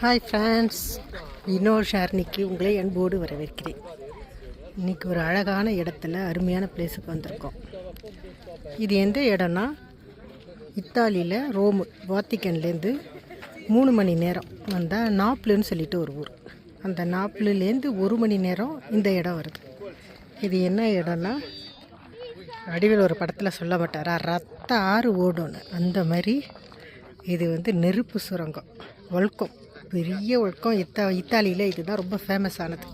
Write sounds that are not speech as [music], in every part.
Hi friends Vinod ஷார்னிக்கு உங்களை அன்போடு வரவேற்கிறேன். இன்றைக்கி ஒரு அழகான இடத்துல அருமையான பிளேஸுக்கு வந்திருக்கோம். இது எந்த இடம்னா இத்தாலியில் ரோமு வாத்திக்கன்லேருந்து மூணு மணி நேரம். வந்தால் நாப்லுன்னு சொல்லிட்டு ஒரு ஊர். அந்த நாப்லுலேருந்து ஒரு மணி நேரம் இந்த இடம் வருது. இது என்ன இடம்னா அடிவில் ஒரு படத்தில் சொல்ல மாட்டாரா ரத்த ஆறு ஓடும்னு. அந்த மாதிரி இது வந்து நெருப்பு சுரங்கம் ஒல்கம் பெரிய ஒல்கம் இத்தா இத்தாலியில் இதுதான் ரொம்ப ஃபேமஸ் ஆனது.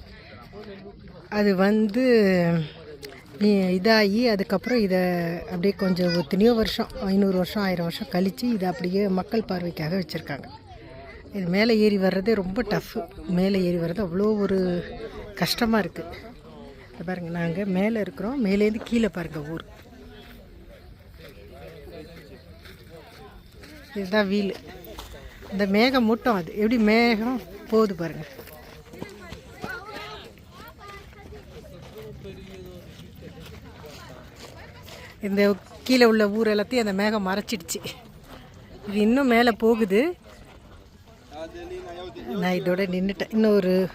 அது வந்து இதாகி அதுக்கப்புறம் இதை அப்படியே கொஞ்சம் எத்தனையோ வருஷம் ஐநூறு வருஷம் ஆயிரம் வருஷம் கழித்து இதை அப்படியே மக்கள் பார்வைக்காக வச்சுருக்காங்க. இது மேலே ஏறி வர்றதே ரொம்ப டஃப்பு மேலே ஏறி வர்றது அவ்வளோ ஒரு கஷ்டமாக இருக்குது பாருங்கள் நாங்கள் மேலே இருக்கிறோம். மேலேருந்து கீழே பாருங்கள் ஊர். இதுதான் வீல். இந்த மேகம் மூட்டம் அது. எப்படி மேகம் போகுது பாருங்க. இந்த கீழே உள்ள ஊர் எல்லாத்தையும் அந்த மேகம் மறைச்சிடுச்சு. இது இன்னும் மேலே போகுது. நான் இதோட நின்றுட்டேன் இன்னும் ஒரு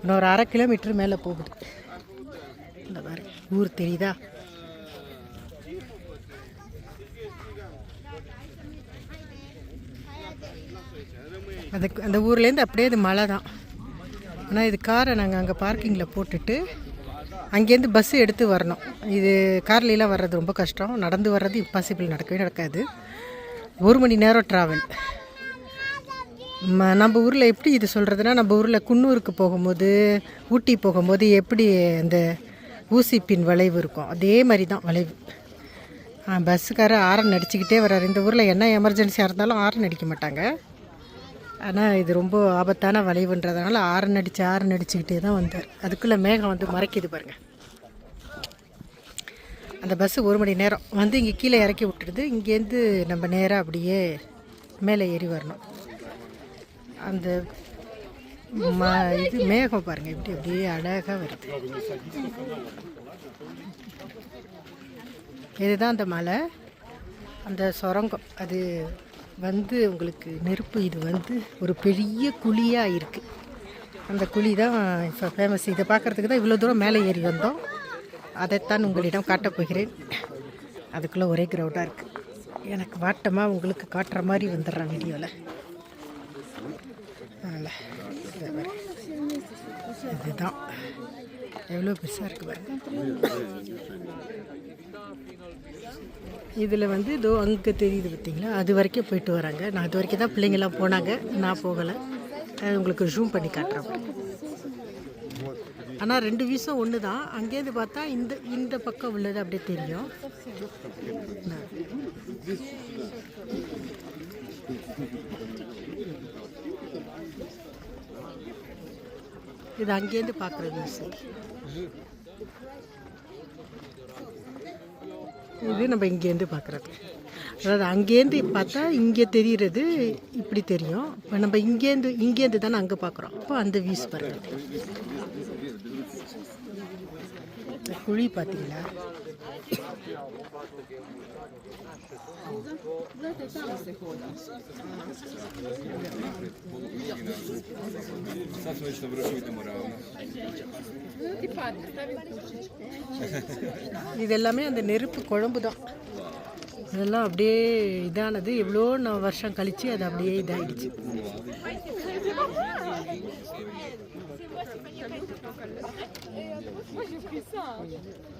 இன்னொரு அரை கிலோமீட்டர் மேலே போகுது. ஊர் தெரியுதா? அது அந்த ஊர்லேருந்து அப்படியே அது மழை தான். ஆனால் இது காரை நாங்கள் அங்கே பார்க்கிங்கில் போட்டுட்டு அங்கேருந்து பஸ்ஸு எடுத்து வரணும். இது கார்லாம் வர்றது ரொம்ப கஷ்டம். நடந்து வர்றது இம்பாசிபிள் நடக்கவே நடக்காது. ஒரு மணி நேரம் ட்ராவல் ம- நம்ம ஊரில் எப்படி இது சொல்கிறதுனா நம்ம ஊரில் குன்னூருக்கு போகும்போது ஊட்டி போகும்போது எப்படி அந்த ஊசி பின் வளைவு இருக்கும். அதே மாதிரி தான் வளைவு பஸ்ஸுக்காரர் ஆரன் அடிச்சுக்கிட்டே வர்றாரு. இந்த ஊரில் என்ன எமர்ஜென்சியாக இருந்தாலும் ஆரன் அடிக்க மாட்டாங்க. ஆனால் இது ரொம்ப ஆபத்தான வளைவுன்றதுனால ஆரன் அடித்து ஆரன் அடிச்சுக்கிட்டே தான் வந்தார். அதுக்குள்ளே மேகம் வந்து மறைக்குது பாருங்கள் அந்த பஸ்ஸு ஒரு மணி நேரம். வந்து இங்கே கீழே இறக்கி விட்டுடுது. இங்கேருந்து நம்ம நேராக அப்படியே மேலே ஏறி வரணும். அந்த இது மேகம் பாருங்கள் இப்படி அப்படியே அழகாக வருது. இதுதான் அந்த மலை. அந்த சுரங்கம். அது வந்து உங்களுக்கு நெருப்பு இது வந்து ஒரு பெரிய குழியாக இருக்குது அந்த குழி தான் இப்போ ஃபேமஸ் இதை பார்க்குறதுக்கு தான் இவ்வளோ தூரம் மேலே ஏறி வந்தோம். அதைத்தான் உங்களிடம் காட்டப் போகிறேன். அதுக்குள்ளே ஒரே க்ரௌடாக இருக்குது எனக்கு வாட்டமாக உங்களுக்கு காட்டுற மாதிரி வந்துடுறேன் வீடியோவில் அதனால். இதுதான் எவ்வளோ பெருசாக இருக்குது பாருங்க. இதில் வந்து இதோ அங்கே தெரியுது பார்த்தீங்களா அது வரைக்கும் போயிட்டு வராங்க. நான் அது வரைக்கும் தான் பிள்ளைங்கள்லாம் போனாங்க. நான் போகலை. அது உங்களுக்கு ஜூம் பண்ணி காட்டுறேன். ஆனால் ரெண்டு வீசம் ஒன்று தான் அங்கேருந்து பார்த்தா இந்த இந்த பக்கம் உள்ளது அப்படியே தெரியும். இது அங்கேருந்து பார்க்குறது இது நம்ம இங்கேருந்து பார்க்குறது. அதாவது அங்கேருந்து பார்த்தா இங்கே தெரிகிறது இப்படி தெரியும். இப்போ நம்ம இங்கேருந்து இங்கேருந்து தானே அங்கே பார்க்குறோம். அப்போ அந்த வியூஸ் பாருங்க குழி பார்த்தீங்களா? Sad smo već na vrhu idemo ravno. [laughs] இது எல்லாமே அந்த நெருப்பு குழம்பு தான் இதெல்லாம் அப்படியே இதானது. எவ்வளோ நான் வருஷம் கழித்து அது அப்படியே இதாகிடுச்சு [laughs]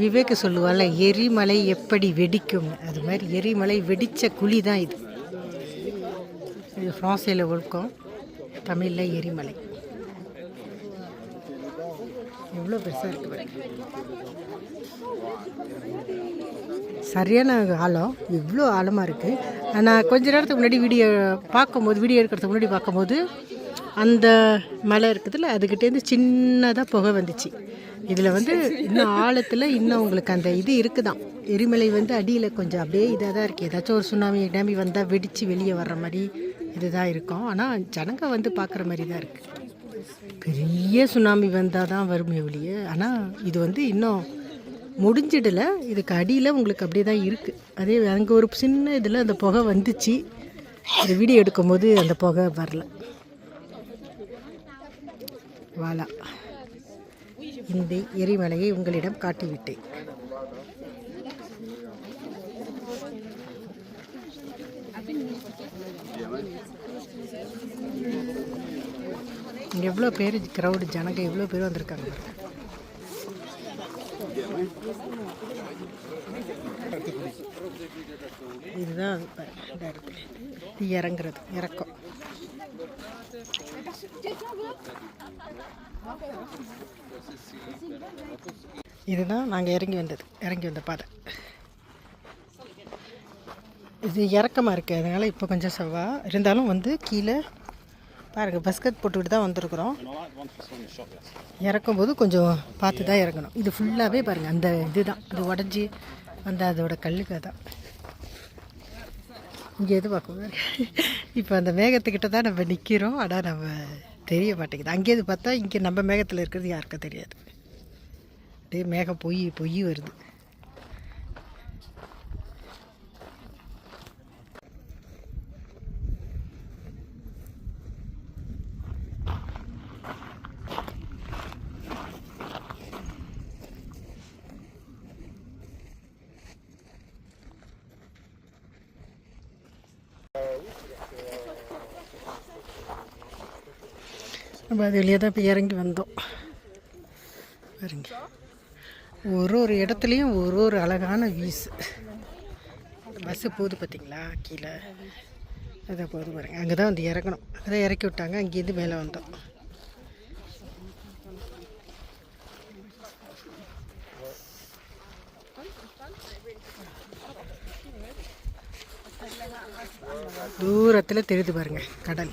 விவேக் சொல்லுவாள்ல எரிமலை எப்படி வெடிக்கும்? அது மாதிரி எரிமலை வெடித்த குழி தான் இது. இது ஃப்ரான்ஸில் ஒழுக்கம் தமிழில் எரிமலை. எவ்வளோ பெருசாக இருக்கு சரியான ஆழம் இவ்வளோ ஆழமாக இருக்குது நான் கொஞ்ச நேரத்துக்கு முன்னாடி வீடியோ பார்க்கும்போது வீடியோ எடுக்கிறதுக்கு முன்னாடி பார்க்கும்போது அந்த மலை இருக்குதுல்ல அதுக்கிட்டேருந்து சின்னதாக புகை வந்துச்சு. இதில் வந்து இன்னும் ஆழத்தில் இன்னும் உங்களுக்கு அந்த இது இருக்குதான். எரிமலை வந்து அடியில் கொஞ்சம் அப்படியே இதாக தான் இருக்குது ஏதாச்சும் ஒரு சுனாமி கிடாமி வந்தால் வெடித்து வெளியே வர்ற மாதிரி இதுதான் இருக்கும். ஆனால் ஜனங்க வந்து பார்க்குற மாதிரி தான் இருக்குது பெரிய சுனாமி வந்தால் தான் வருமே ஒழிய ஆனால் இது வந்து இன்னும் முடிஞ்சிடல. இதுக்கு அடியில் உங்களுக்கு அப்படியே தான் இருக்குது அதே அங்கே ஒரு சின்ன இதில் அந்த புகை வந்துச்சு. இந்த வீடியோ எடுக்கும்போது அந்த புகை வரல. வாலா. இந்த எரிமலையை உங்களிடம் காட்டிவிட்டேன். எவ்வளோ பேர் க்ரௌடு ஜனங்க எவ்வளோ பேர் வந்திருக்காங்க? இதுதான் இது இறங்குறது இறக்கம். இதுதான் நாங்கள் இறங்கி வந்தது இறங்கி வந்த பாதை. இது இறக்கமாக இருக்குது அதனால் இப்போ கொஞ்சம் செவ்வா இருந்தாலும் வந்து கீழே பாருங்கள் பஸ்கட் போட்டுக்கிட்டு தான் வந்திருக்குறோம். இறக்கும்போது கொஞ்சம் பார்த்து தான் இறக்கணும் இது ஃபுல்லாகவே பாருங்கள் அந்த இதுதான். அது உடஞ்சி அந்த அதோட கல்லுக்கு தான் இங்கே எது பார்க்க இப்போ அந்த மேகத்துக்கிட்ட தான் நம்ம நிற்கிறோம் ஆனால் நம்ம தெரிய மாட்டேங்குது. அங்கேருந்து பார்த்தா இங்கே நம்ம மேகத்தில் இருக்கிறது யாருக்கும் தெரியாது. அப்படியே மேகம் பொய் பொய் வருது. நம்ம அது வழியாக தான் இப்போ இறங்கி வந்தோம். பாருங்க. ஒரு ஒரு இடத்துலையும் ஒரு ஒரு அழகான வீஸு பஸ்ஸு போகுது பார்த்தீங்களா கீழே. அதான் போகுது பாருங்க. அங்கே தான் வந்து இறங்கணும். அங்கே தான் இறக்கி விட்டாங்க. அங்கேருந்து மேலே வந்தோம். தூரத்தில் தெரியுது பாருங்க. கடல்.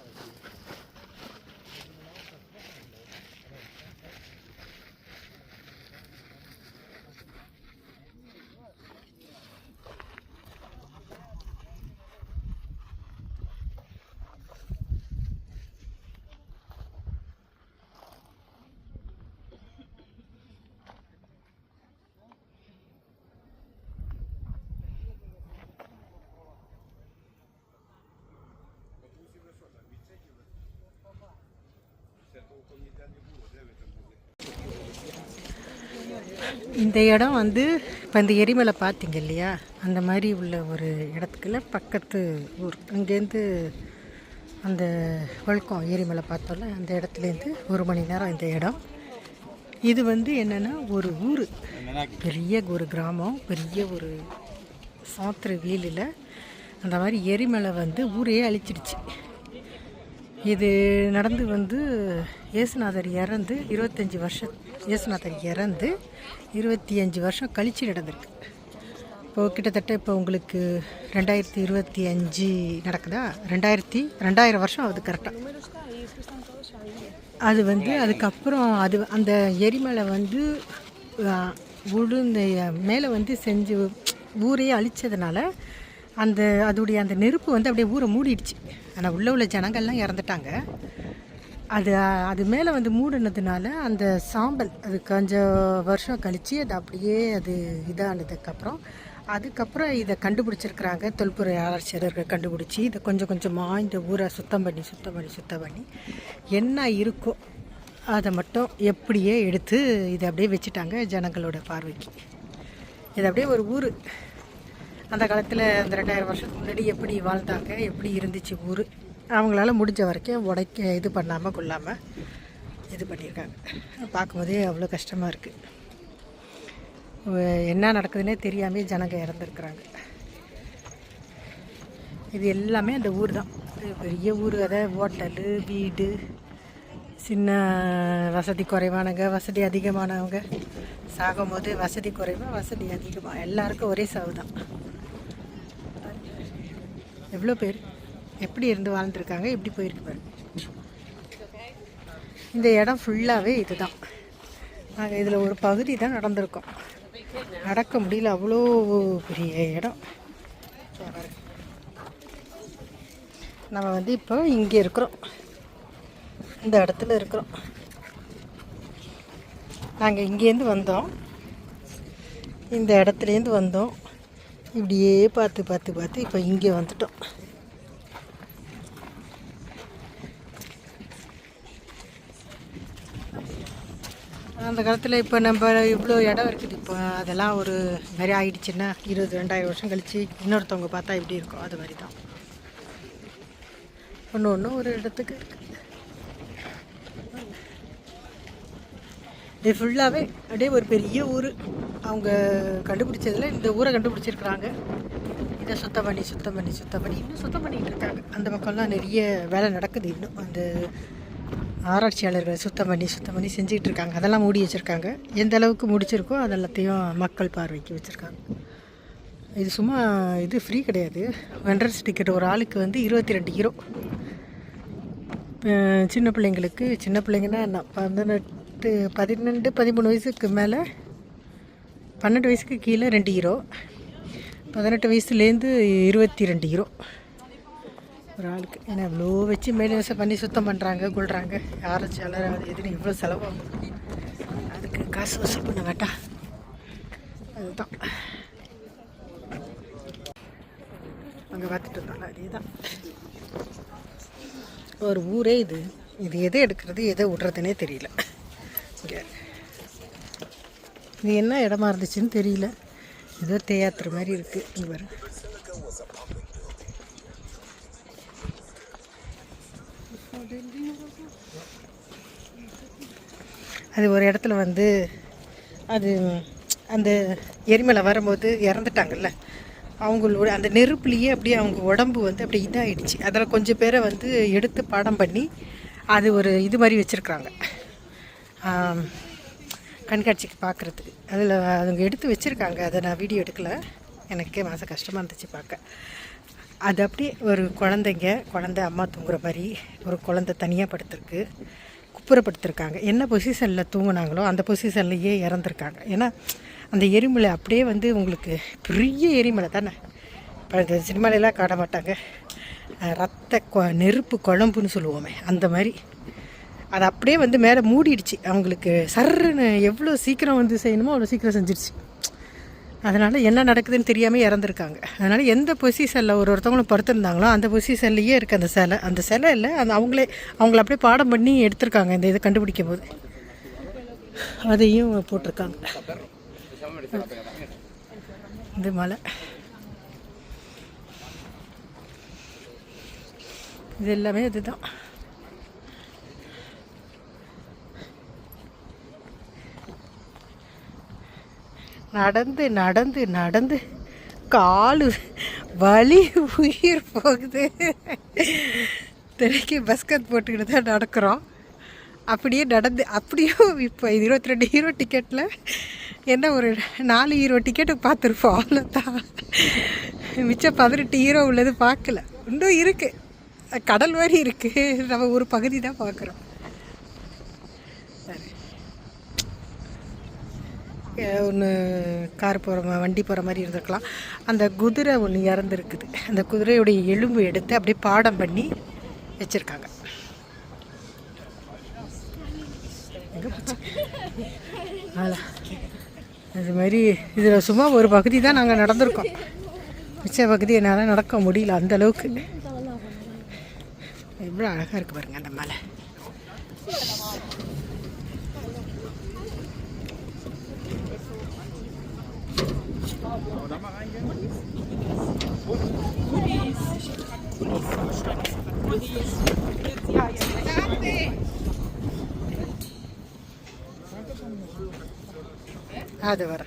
இந்த இடம் வந்து இப்போ இந்த எரிமலை பார்த்தீங்க இல்லையா? அந்த மாதிரி உள்ள ஒரு இடத்துக்குள்ள பக்கத்து ஊர். அங்கேருந்து அந்த வழுக்கம் எரிமலை பார்த்தோம்ல அந்த இடத்துலேருந்து ஒரு மணி நேரம் இந்த இடம். இது வந்து என்னென்னா ஒரு ஊர். பெரிய ஒரு கிராமம் பெரிய ஒரு சாத்திர வீலில் அந்த மாதிரி எரிமலை வந்து ஊரையே அழிச்சிடுச்சு. இது நடந்து வந்து இயேசுநாதர் இறந்து இருபத்தஞ்சி வருஷம் இயேசுநாதர் இறந்து இருபத்தி அஞ்சு வருஷம் கழித்து நடந்திருக்கு. இப்போது கிட்டத்தட்ட இப்போ உங்களுக்கு ரெண்டாயிரத்தி இருபத்தி அஞ்சு நடக்குதா? ரெண்டாயிரத்தி ரெண்டாயிரம் வருஷம் ஆகுது கரெக்டாக அது வந்து அதுக்கப்புறம் அது அந்த எரிமலை வந்து உளுந்த மேலே வந்து செஞ்சு ஊரையே அழிச்சதுனால அந்த அதோடைய அந்த நெருப்பு வந்து அப்படியே ஊரை மூடிடுச்சு. ஆனால் உள்ளே உள்ள ஜனங்கள்லாம் இறந்துட்டாங்க. அது அது மேலே வந்து மூடினதுனால அந்த சாம்பல் அது கொஞ்சம் வருஷம் கழித்து அது அப்படியே அது இதானதுக்கப்புறம் அதுக்கப்புறம் இதை கண்டுபிடிச்சிருக்கிறாங்க. தொல்புறை ஆராய்ச்சியாளர்கள் கண்டுபிடிச்சி இதை கொஞ்சம் கொஞ்சமாக இந்த ஊரை சுத்தம் பண்ணி சுத்தம் பண்ணி சுத்தம் பண்ணி என்ன இருக்கோ அதை மட்டும் எப்படியே எடுத்து இதை அப்படியே வச்சுட்டாங்க ஜனங்களோட பார்வைக்கு. இது அப்படியே ஒரு ஊர் அந்த காலத்தில் அந்த ரெண்டாயிரம் வருஷத்துக்கு முன்னாடி எப்படி வாழ்ந்தாங்க எப்படி இருந்துச்சு ஊர்? அவங்களால முடிஞ்ச வரைக்கும் உடைக்க இது பண்ணாமல் கொள்ளாமல் இது பண்ணியிருக்காங்க. பார்க்கும்போதே அவ்வளோ கஷ்டமாக இருக்குது என்ன நடக்குதுன்னே தெரியாமல் ஜனங்க இறந்துருக்குறாங்க. இது எல்லாமே அந்த ஊர் தான். பெரிய ஊர் அதை ஹோட்டலு வீடு சின்ன வசதி குறைவானவங்க வசதி அதிகமானவங்க. சாகும்போது வசதி குறைவாக வசதி அதிகமாக எல்லாருக்கும் ஒரே சாவு தான். எவ்வளோ பேர் எப்படி இருந்து வாழ்ந்துருக்காங்க எப்படி போயிருக்கு பாருங்க. இந்த இடம் ஃபுல்லாகவே இதுதான். நாங்கள் இதில் ஒரு பகுதி தான் நடந்திருக்கோம். நடக்க முடியல அவ்வளோ பெரிய இடம். நம்ம வந்து இப்போ இங்கே இருக்கிறோம். இந்த இடத்துல இருக்கிறோம். நாங்கள் இங்கேருந்து வந்தோம். இந்த இடத்துலேருந்து வந்தோம். இப்படியே பார்த்து பார்த்து பார்த்து இப்போ இங்கே வந்துட்டோம். அந்த காலத்தில் இப்போ நம்ம இவ்வளோ இடம் இருக்குது. இப்போ அதெல்லாம் ஒரு மாதிரி ஆயிடுச்சுன்னா இருபது ரெண்டாயிரம் வருஷம் கழித்து இன்னொருத்தவங்க பார்த்தா எப்படி இருக்கும். அது மாதிரி தான் ஒன்று ஒன்று ஒரு இடத்துக்கு இருக்குது இது ஃபுல்லாகவே அப்படியே ஒரு பெரிய ஊர். அவங்க கண்டுபிடிச்சதில் இந்த ஊரை கண்டுபிடிச்சிருக்கிறாங்க. இதை சுத்தம் பண்ணி சுத்தம் பண்ணி சுத்தம் பண்ணி இன்னும் சுத்தம் பண்ணிகிட்டு இருக்காங்க. அந்த பக்கம்லாம் நிறைய வேலை நடக்குது இன்னும். அந்த ஆராய்ச்சியாளர்கள் சுத்தம் பண்ணி சுத்தம் பண்ணி செஞ்சுக்கிட்டு இருக்காங்க. அதெல்லாம் மூடி வச்சுருக்காங்க. எந்த அளவுக்கு முடிச்சிருக்கோ அது எல்லாத்தையும் மக்கள் பார்வைக்கு வச்சுருக்காங்க. இது சும்மா இது ஃப்ரீ கிடையாது. என்ட்ரன்ஸ் டிக்கெட் ஒரு ஆளுக்கு வந்து இருபத்தி ரெண்டு ஹீரோ சின்ன பிள்ளைங்களுக்கு சின்ன பிள்ளைங்கன்னா என்ன பதினெட்டு பத்து பதினெண்டு பதிமூணு வயசுக்கு மேலே பன்னெண்டு வயசுக்கு கீழே ரெண்டு ஹீரோ பதினெட்டு வயசுலேருந்து இருபத்தி ரெண்டு ஹீரோ ஒரு ஆளுக்கு. ஏன்னா இவ்வளோ வச்சு மெயின்டெனன்ஸை பண்ணி சுத்தம் பண்ணுறாங்க கொள்றாங்க ஆராய்ச்சியாளர் அது எதுன்னு இவ்வளோ செலவாகும் அதுக்கு காசு வசூல் பண்ண வேண்டாம். அதுதான். அங்கே பார்த்துட்டு இருந்தாலும் அதே தான் ஒரு ஊரே இது. இது எதை எடுக்கிறது எதை விட்றதுனே தெரியல. இது என்ன இடமா இருந்துச்சுன்னு தெரியல. ஏதோ தேயாத்திர மாதிரி இருக்குது இங்கே வர அது ஒரு இடத்துல வந்து அது அந்த எரிமலை வரும்போது இறந்துட்டாங்கல்ல. அவங்களோட அந்த நெருப்புலேயே அப்படியே அவங்க உடம்பு வந்து அப்படியே இதாகிடுச்சு அதில் கொஞ்சம் பேரை வந்து எடுத்து படம் பண்ணி அது ஒரு இது மாதிரி வச்சுருக்குறாங்க. கண்காட்சிக்கு பார்க்குறதுக்கு. அதில் அவங்க எடுத்து வச்சுருக்காங்க. அதை நான் வீடியோ எடுக்கல. எனக்கே மனசு கஷ்டமாக இருந்துச்சு பார்க்க. அது அப்படியே ஒரு குழந்தைங்க குழந்தை அம்மா தூங்குற மாதிரி ஒரு குழந்தை தனியாக படுத்திருக்கு. குப்புறப்படுத்திருக்காங்க. என்ன பொசிஷனில் தூங்கினாங்களோ அந்த பொசிஷன்லேயே இறந்துருக்காங்க. ஏன்னா அந்த எரிமலை அப்படியே வந்து உங்களுக்கு பெரிய எரிமலை தானே? இப்போ இந்த சினிமாலெல்லாம் காட்ட மாட்டாங்க ரத்த கொ நெருப்பு குழம்புன்னு சொல்லுவோமே அந்த மாதிரி. அது அப்படியே வந்து மேலே மூடிடுச்சு. அவங்களுக்கு சர்ன்னு எவ்வளோ சீக்கிரம் வந்து செய்யணுமோ அவ்வளோ சீக்கிரம் செஞ்சிடுச்சு அதனால் என்ன நடக்குதுன்னு தெரியாமல் இறந்துருக்காங்க. அதனால் எந்த பொசிஷனில் ஒரு ஒருத்தவங்களும் படுத்திருந்தாங்களோ அந்த பொசிஷன்லேயே இருக்குது அந்த சிலை. அந்த சிலை இல்லை அந்த அவங்களே அவங்கள அப்படியே பாடம் பண்ணி எடுத்திருக்காங்க இந்த இதை கண்டுபிடிக்கும் போது. அதையும் போட்டிருக்காங்க. இந்த மலை. இது எல்லாமே இதுதான் நடந்து நடந்து நடந்து காலு வலி உயிர் போகுது. தினைக்கு பஸ்கட் போட்டுக்கிட்டு தான் நடக்கிறோம். அப்படியே நடந்து அப்படியும் இப்போ இருபத்தி ரெண்டு ஹீரோ டிக்கெட்டில் என்ன ஒரு நாலு ஹீரோ டிக்கெட்டு பார்த்துருப்போம் அவ்வளோதான் மிச்சம் பதினெட்டு ஹீரோ உள்ளது பார்க்கல. இன்னும் இருக்குது கடல் மாதிரி இருக்குது நம்ம ஒரு பகுதி தான் பார்க்குறோம். ஒன்று கார் போகிற வண்டி போகிற மாதிரி இருந்திருக்கலாம். அந்த குதிரை ஒன்று இறந்துருக்குது. அந்த குதிரையுடைய எலும்பு எடுத்து அப்படியே பாடம் பண்ணி வச்சுருக்காங்க. எங்கே அது மாதிரி இதில் சும்மா ஒரு பகுதி தான் நாங்கள் நடந்திருக்கோம். மிச்ச பகுதி என்னால் நடக்க முடியல அந்த அளவுக்கு. எவ்வளோ அழகாக இருக்குது பாருங்க அந்த மலை. அது வர.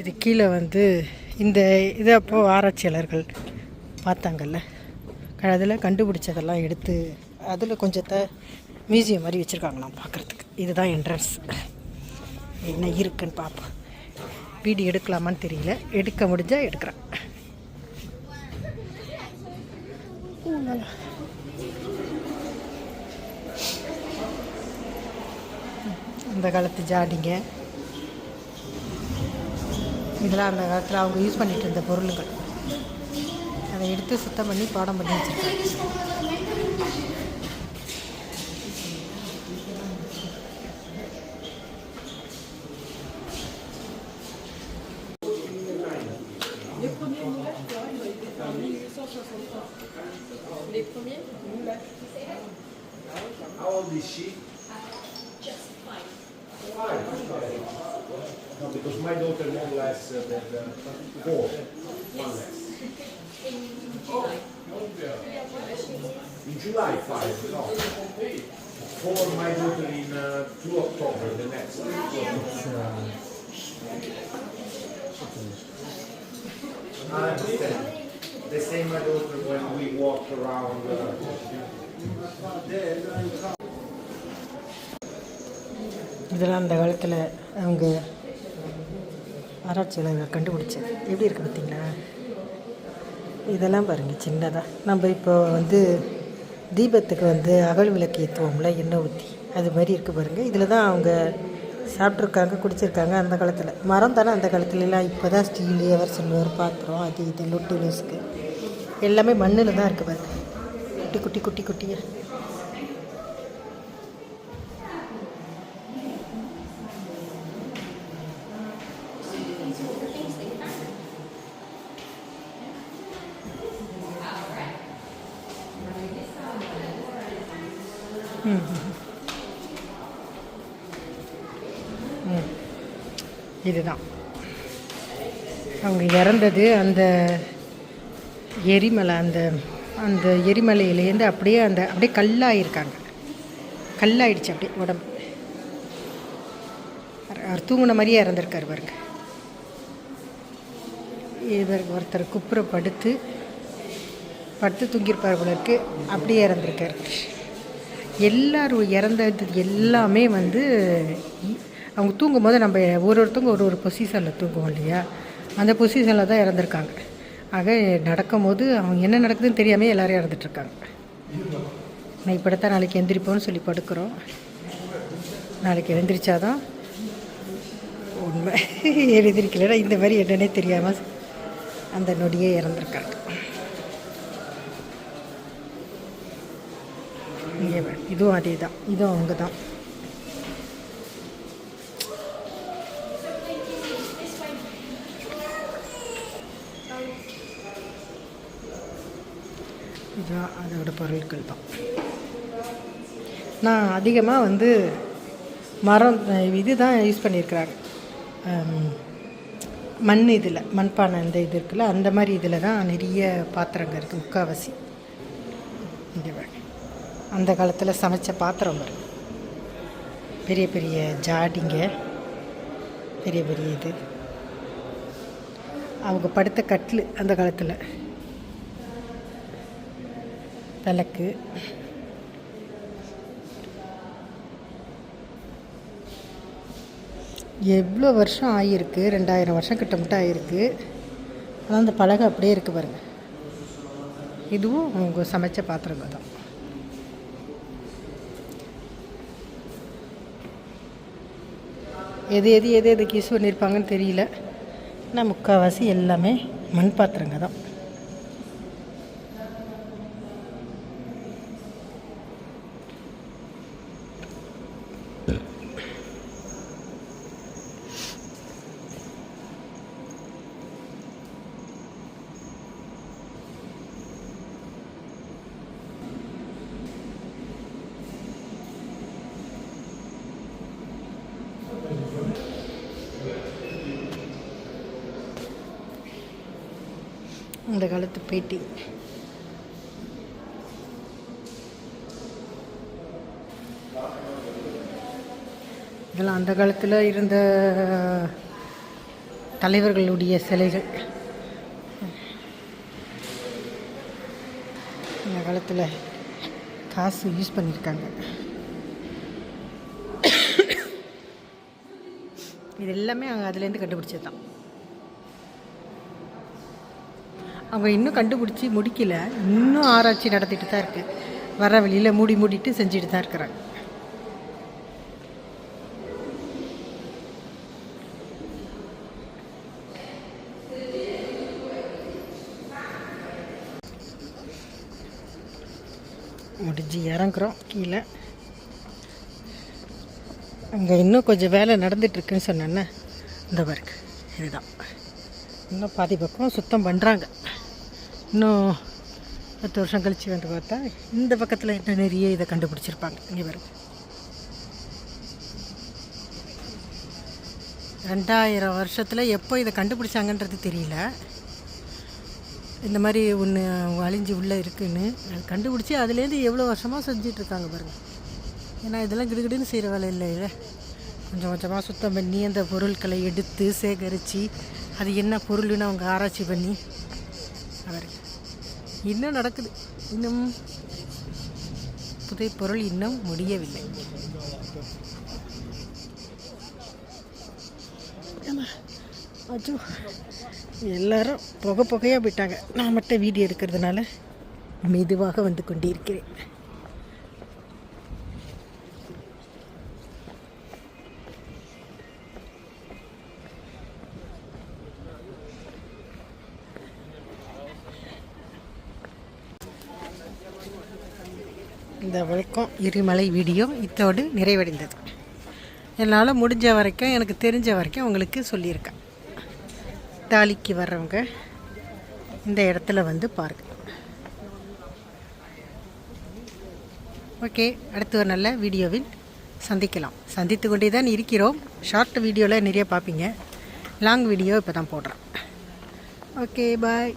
இது கீழே வந்து இந்த இதை அப்போ ஆராய்ச்சியாளர்கள் பார்த்தாங்கல்ல. அதில் கண்டுபிடிச்சதெல்லாம் எடுத்து அதில் கொஞ்சத்தை மியூசியம் மாதிரி வச்சுருக்காங்களாம் பார்க்குறதுக்கு. இதுதான் என்ட்ரன்ஸ் என்ன இருக்குன்னு பார்ப்போம். வீடியோ எடுக்கலாமான்னு தெரியல. எடுக்க முடிஞ்சால் எடுக்கிறேன். அந்த காலத்து ஜாடிங்க. இதெல்லாம் அந்த காலத்தில் அவங்க யூஸ் பண்ணிகிட்டு இருந்த பொருளுங்கள் அதை எடுத்து சுத்தம் பண்ணி பாடம் பண்ணி வச்சுருக்காங்க. How old is she? Five. No, because my daughter more or less uh, than uh, four, one less. In July, five, no. For my daughter in uh, 2 October, the next. I understand. The same my when we walked around. Uh, இதெல்லாம் அந்த காலத்தில் அவங்க ஆராய்ச்சியாளர்கள் கண்டுபிடிச்சது. எப்படி இருக்குது பார்த்தீங்களா? இதெல்லாம் பாருங்கள் சின்னதாக நம்ம இப்போ வந்து தீபத்துக்கு வந்து அகல் விளக்கு ஏற்றுவோம்ல எண்ணெய் ஊற்றி அது மாதிரி இருக்குது பாருங்கள் இதில் தான் அவங்க சாப்பிட்ருக்காங்க குடிச்சிருக்காங்க அந்த காலத்தில். மரம் தானே அந்த காலத்துலலாம் இப்போ தான் ஸ்டீலு எவர் சொல்லுவார் பாத்திரம் அது இது லொட்டு லூஸுக்கு எல்லாமே மண்ணில் தான் இருக்குது பாருங்க. குட்டி குட்டி குட்டி குட்டியாக ம். இதுதான். அவங்க இறந்தது அந்த எரிமலை அந்த அந்த எரிமலையிலேருந்து அப்படியே அந்த அப்படியே கல்லாயிருக்காங்க. கல்லாயிடுச்சு அப்படியே உடம்பு. அவர் தூங்கின மாதிரியே இறந்துருக்காரு பாருங்க. இவர் ஒருத்தர் குப்புற படுத்து படுத்து தூங்கியிருப்பார் போல இருக்கு. அப்படியே இறந்துருக்கார். எல்லாரும் இறந்தது எல்லாமே வந்து அவங்க தூங்கும் போது நம்ம ஒரு ஒருத்தவங்க ஒரு ஒரு பொசிஷனில் தூங்குவோம் இல்லையா? அந்த பொசிஷனில் தான் இறந்துருக்காங்க. ஆக நடக்கும்போது அவங்க என்ன நடக்குதுன்னு தெரியாமல் எல்லாரும் இறந்துட்டுருக்காங்க நான் இப்படித்தான் நாளைக்கு எந்திரிப்போம்னு சொல்லி படுக்கிறோம். நாளைக்கு எழுந்திரிச்சாதான் உண்மை. எழுந்திரிக்கலைன்னா இந்த மாதிரி என்னன்னே தெரியாமல் அந்த நொடியே இறந்துருக்காங்க. இங்கே இதுவும் அதே தான் இதுவும் அவங்க தான் இதுதான் அதோட பொருட்கள் தான். நான் அதிகமாக வந்து மரம் இது தான் யூஸ் பண்ணியிருக்கிறாங்க. மண் இதில் மண்பானை அந்த இது இருக்குல்ல அந்த மாதிரி இதில் தான் நிறைய பாத்திரங்கள் இருக்குது முக்கால்வாசி இங்கே அந்த காலத்தில் சமைச்ச பாத்திரம் பாருங்க. பெரிய பெரிய ஜாடிங்க பெரிய பெரிய இது. அவங்க படுத்த கட்டில் அந்த காலத்தில். விளக்கு எவ்வளோ வருஷம் ஆகியிருக்கு ரெண்டாயிரம் வருஷம் கிட்டமிட்ட ஆகிருக்கு ஆனால் அந்த பலகை அப்படியே இருக்குது பாருங்கள் இதுவும் அவங்க சமைச்ச பாத்திரங்கள் தான். எது எது எது எதுக்கு யூஸ் பண்ணியிருப்பாங்கன்னு தெரியல. ஆனால் முக்கால்வாசி எல்லாமே மண் பாத்திரங்க தான். அந்த காலத்து பேட்டி. இதெல்லாம் அந்த காலத்தில் இருந்த தலைவர்களுடைய சிலைகள். அந்த காலத்தில் காசு யூஸ் பண்ணியிருக்காங்க இது எல்லாமே அதுலேருந்து கண்டுபிடிச்சது தான் அவங்க இன்னும் கண்டுபிடிச்சி முடிக்கல. இன்னும் ஆராய்ச்சி நடத்திட்டு தான் இருக்கு. வர வழியில் மூடி மூடிட்டு செஞ்சுட்டு தான் இருக்கிறாங்க. முடிஞ்சு இறங்குறோம் கீழே. அங்கே இன்னும் கொஞ்சம் வேலை நடந்துட்டுருக்குன்னு சொன்னேன்னே இந்த பாருங்க இதுதான். இன்னும் பாதி பக்கம் சுத்தம் பண்ணுறாங்க இன்னும் பத்து வருஷம் கழித்து வந்து பார்த்தா இந்த பக்கத்தில் என்ன நிறைய இதை கண்டுபிடிச்சிருப்பாங்க. இங்கே பாருங்க. ரெண்டாயிரம் வருஷத்தில் எப்போ இதை கண்டுபிடிச்சாங்கன்றது தெரியல. இந்த மாதிரி ஒன்று அழிஞ்சு உள்ளே இருக்குதுன்னு அது கண்டுபிடிச்சி அதுலேருந்து எவ்வளோ வருஷமாக செஞ்சிட்ருக்காங்க பாருங்கள் ஏன்னா இதெல்லாம் கிடுகிடுன்னு செய்கிற வேலை இல்லை இல்லை. கொஞ்சம் கொஞ்சமாக சுத்தம் பண்ணி அந்த பொருட்களை எடுத்து சேகரித்து அது என்ன பொருள்னு அவங்க ஆராய்ச்சி பண்ணி அவர் இன்னும் நடக்குது? இன்னும் புதை பொருள் இன்னும் முடியவில்லை. அச்சோ எல்லாரும் புகை புகையாக போயிட்டாங்க. நான் மட்டும் வீடியோ எடுக்கிறதுனால மெதுவாக வந்து கொண்டிருக்கிறேன். இந்த வழக்கம் எரிமலை வீடியோ இத்தோடு நிறைவடைந்தது. என்னால் முடிஞ்ச வரைக்கும் எனக்கு தெரிஞ்ச வரைக்கும் உங்களுக்கு சொல்லியிருக்கேன். தாலிக்கு வர்றவங்க இந்த இடத்துல வந்து பாருங்க. ஓகே அடுத்து ஒரு நல்ல வீடியோவில் சந்திக்கலாம். சந்தித்து கொண்டே தான் இருக்கிறோம். ஷார்ட் வீடியோவில் நிறைய பார்ப்பீங்க. லாங் வீடியோ இப்போ தான் போடுறேன். Okay bye